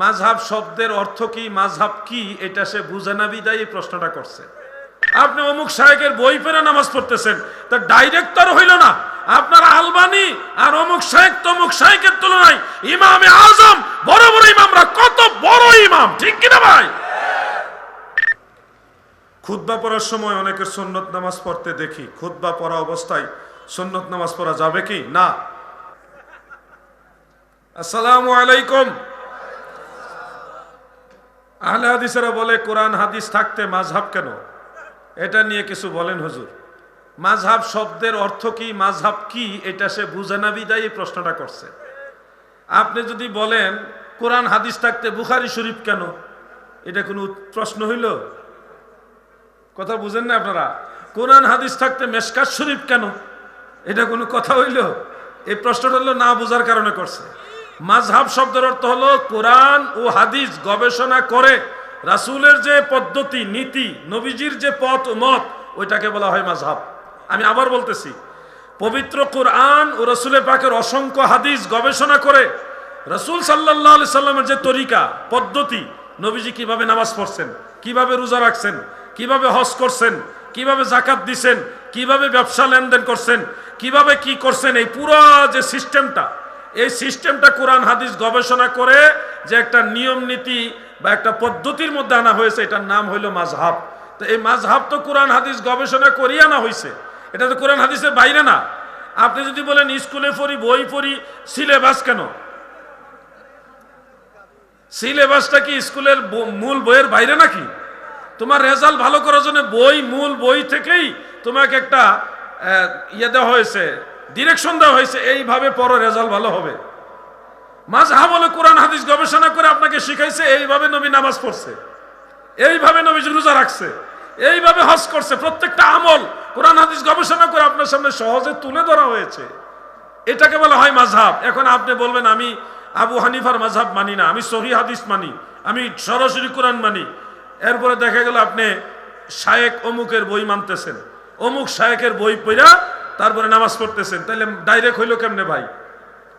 মাঝহাব শব্দের অর্থ কি, মাঝহাব কি, এটা সে বুঝে না বিদায় এই প্রশ্নটা করছে। আপনি অমুক সাহেবের বই পেরে নামাজ পড়তেছেন, তা ডাইরেক্ট ডাইরেক্টর হইল না। আপনার আলবানি আর অমুক সাহেব তমুক সাহেবের তুলনায় ইমামে আজম বড় বড় ইমামরা কত বড় ইমাম, ঠিক কিনা ভাই? খুতবা পড়ার সময় অনেকের সুন্নত নামাজ পড়তে দেখি, খুতবা পড়া অবস্থায় সুন্নত নামাজ পড়া যাবে কি? না। আসসালামু আলাইকুম। আহলে হাদিসেরা বলে, কোরআন হাদিস থাকতে মাঝহাব কেন? এটা নিয়ে কিছু বলেন হুজুর। মাঝহাব শব্দের অর্থ কি, মাঝহাব কি, এটা সে বুঝে না বিদায় এই প্রশ্নটা করছে। আপনি যদি বলেন, কোরআন হাদিস থাকতে বুখারি শরীফ কেন? এটা কোনো প্রশ্ন হইল? কথা বুঝেন না আপনারা? কোরআন হাদিস থাকতে মেশকাত শরীফ কেন? এটা কোনো কথা হইল? এই প্রশ্নটা হলো না বোঝার কারণে করছে। মাঝহাব শব্দের অর্থ হলো কোরআন ও হাদিস গবেষণা করে রাসূলের যে পদ্ধতি, নীতি, নবীজির যে পথ ও মত, ওইটাকে বলা হয় মাঝহাব। আমি আবার বলতেছি, পবিত্র কোরআন ও রসুলের পাকের অসংখ্য হাদিস গবেষণা করে রসুল সাল্লাহ সাল্লামের যে তরিকা, পদ্ধতি, নবীজি কীভাবে নামাজ পড়ছেন, কীভাবে রোজা রাখছেন, কীভাবে হজ করছেন, কীভাবে জাকাত দিছেন, কীভাবে ব্যবসা লেনদেন করছেন, কীভাবে কি করছেন, এই পুরো যে সিস্টেমটা এই সিস্টেমটা কোরআন, হাদিস গবেষণা করে যে একটা নিয়ম নীতি বা একটা পদ্ধতির মধ্যে আনা হয়েছে, এটার নাম হইল মাঝহাব তো এই মাঝহাব তো কোরআন, হাদিস গবেষণা করিয়ে আনা হয়েছে এটা তো কোরআন, হাদিসের বাইরে না। আপনি যদি বলেন স্কুলে পড়ি, বই পড়ি, সিলেবাস কেন? সিলেবাসটা কি স্কুলের মূল বইয়ের বাইরে নাকি? তোমার রেজাল্ট ভালো করার জন্য বই, মূল বই থেকেই তোমাকে একটা ইয়ে দেওয়া হয়েছে ডিরেকশন দেওয়া হয়েছে, এইভাবে পড়ো রেজাল্ট ভালো হবে। মাঝহা বলে কোরআন হাদিস গবেষণা করে আপনাকে শিখাইছে, এইভাবে নবী নামাজ পড়ছে। এইভাবে নবী রোজা রাখছে। এইভাবে হজ করছে। প্রত্যেকটা আমল কোরআন হাদিস গবেষণা করে আপনার সামনে সহজে তুলে ধরা হয়েছে। এটাকে বলা হয় মাঝহাব এখন আপনি বলবেন, আমি আবু হানিফার মাঝহাব মানি না, আমি সহি হাদিস মানি, আমি সরাসরি কোরআন মানি। এরপরে দেখা গেল আপনি শায়েক অমুকের বই মানতেছেন। অমুক শায়েকের বই পড়া তারপরে নামাজ পড়তেছেন। তাহলে ডাইরেক্ট হইল কেমনে ভাই?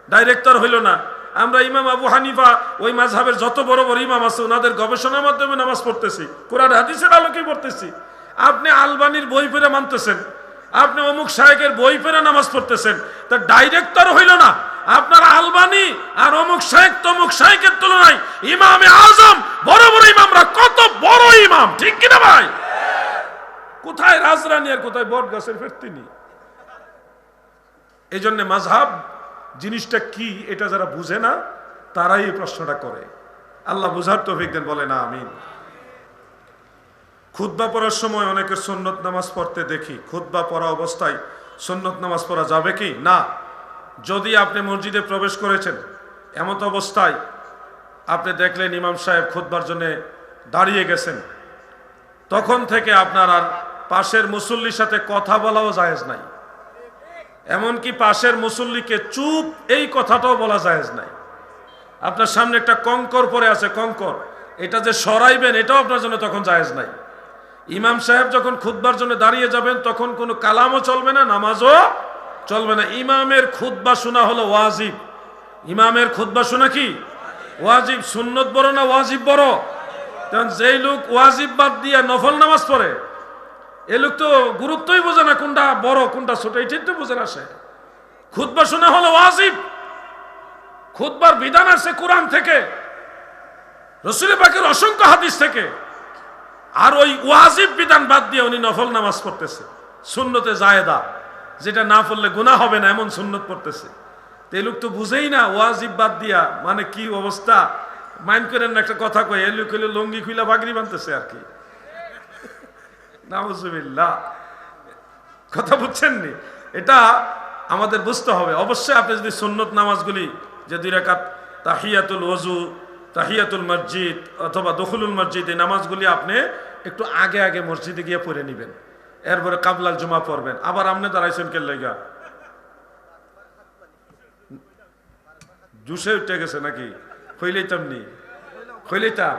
ডাইরেক্ট ডাইরেক্টর হইল না। আমরা ইমাম আবু হানিফা, ওই মাঝহাবের যত বড় বড় ইমাম আছে, ওনাদের গবেষণার মাধ্যমে নামাজ পড়তেছি। কোরআন, হাদিসের আলোকেই পড়তেছি। আপনি আলবানির বই পড়ে মানতেছেন। আপনি অমুক শাহেকের বই পড়ে নামাজ পড়তেছেন। তা ডাইরেক্ট ডাইরেক্টর হইল না। আপনার আলবানি আর অমুক শাহেক তমুক শাহেকের তুলনায় ইমামে আজম বড় বড় ইমামরা কত বড় ইমাম। ঠিক কিনা ভাই? কোথায় রাজরানী আর কোথায় বট গাছের ফেরতিনি এই জন্য মাঝহাব জিনিসটা কি এটা যারা বুঝে না, তারাই এই প্রশ্নটা করে। আল্লাহ বুঝার তো দেন বলে না আমিন। খুতবা পড়ার সময় অনেকের সুন্নত নামাজ পড়তে দেখি। খুতবা পড়া অবস্থায় সুন্নত নামাজ পড়া যাবে কি? না। যদি আপনি মসজিদে প্রবেশ করেছেন, এমত অবস্থায় আপনি দেখলেন ইমাম সাহেব খুতবার জন্য দাঁড়িয়ে গেছেন। তখন থেকে আপনার আর পাশের মুসল্লির সাথে কথা বলাও জায়েজ নাই। এমনকি পাশের মুসল্লিকে চুপ, এই কথাটাও বলা জায়েজ নাই। আপনার সামনে একটা কঙ্কর পরে আছে, কঙ্কর। এটা যে সরাইবেন, এটাও আপনার জন্য তখন জায়েজ নাই। ইমাম সাহেব যখন খুতবার জন্য দাঁড়িয়ে যাবেন, তখন কোনো কালামও চলবে না, নামাজও চলবে না। ইমামের খুতবা শোনা হলো ওয়াজিব। ইমামের খুতবা শোনা কি? ওয়াজিব। সুন্নত বড় না ওয়াজিব বড়? কারণ যেই লোক ওয়াজিব বাদ দিয়ে নফল নামাজ পড়ে এ লোক তো গুরুত্বই বোঝে না কোনটা বড়, কোনটা ছোট এটাই তো বোঝে না সে। খুতবা শোনা হলো ওয়াজিব। খুতবার বিধান আছে কোরআন থেকে, রসুল পাকের অসংখ্য হাদিস থেকে। আর ওই ওয়াজিব বিধান বাদ দিয়ে উনি নফল নামাজ পড়তেছে, সুন্নতে জায়েদা, যেটা না পড়লে গুনাহ হবে না, এমন সুন্নত পড়তেছে। তো এই লোক তো বুঝেই না ওয়াজিব বাদ দিয়া মানে কি অবস্থা? মাইন্ড করেন একটা কথা কয়, এ লোক লঙ্গি খুইলা বাগরি বানতেছে আর কি। নাউজুবিল্লাহ। কথা বুঝছেন নি? এটা আমাদের বুঝতে হবে। অবশ্যই আপনি যদি সুন্নত নামাজগুলি যে দুই রাকাত তাহিয়াতুল ওজু তাহিয়াতুল মসজিদ অথবা দখলুল মসজিদ, এই নামাজগুলি আপনি একটু আগে আগে মসজিদে গিয়ে পড়ে নেবেন। এরপরে কাবলাল জমা পড়বেন। আবার আপনি দাঁড়াইছেন কে লেগা জুসে উঠে গেছে নাকি? হইলেইতাম নি? হইলেইতাম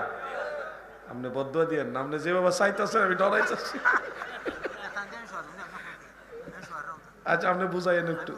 আপনি বদুয়া দিয়ে আপনি যেভাবে চাইতেছেন আমি ডরাইতেছি। আচ্ছা আপনি বুঝাইয়েন একটু।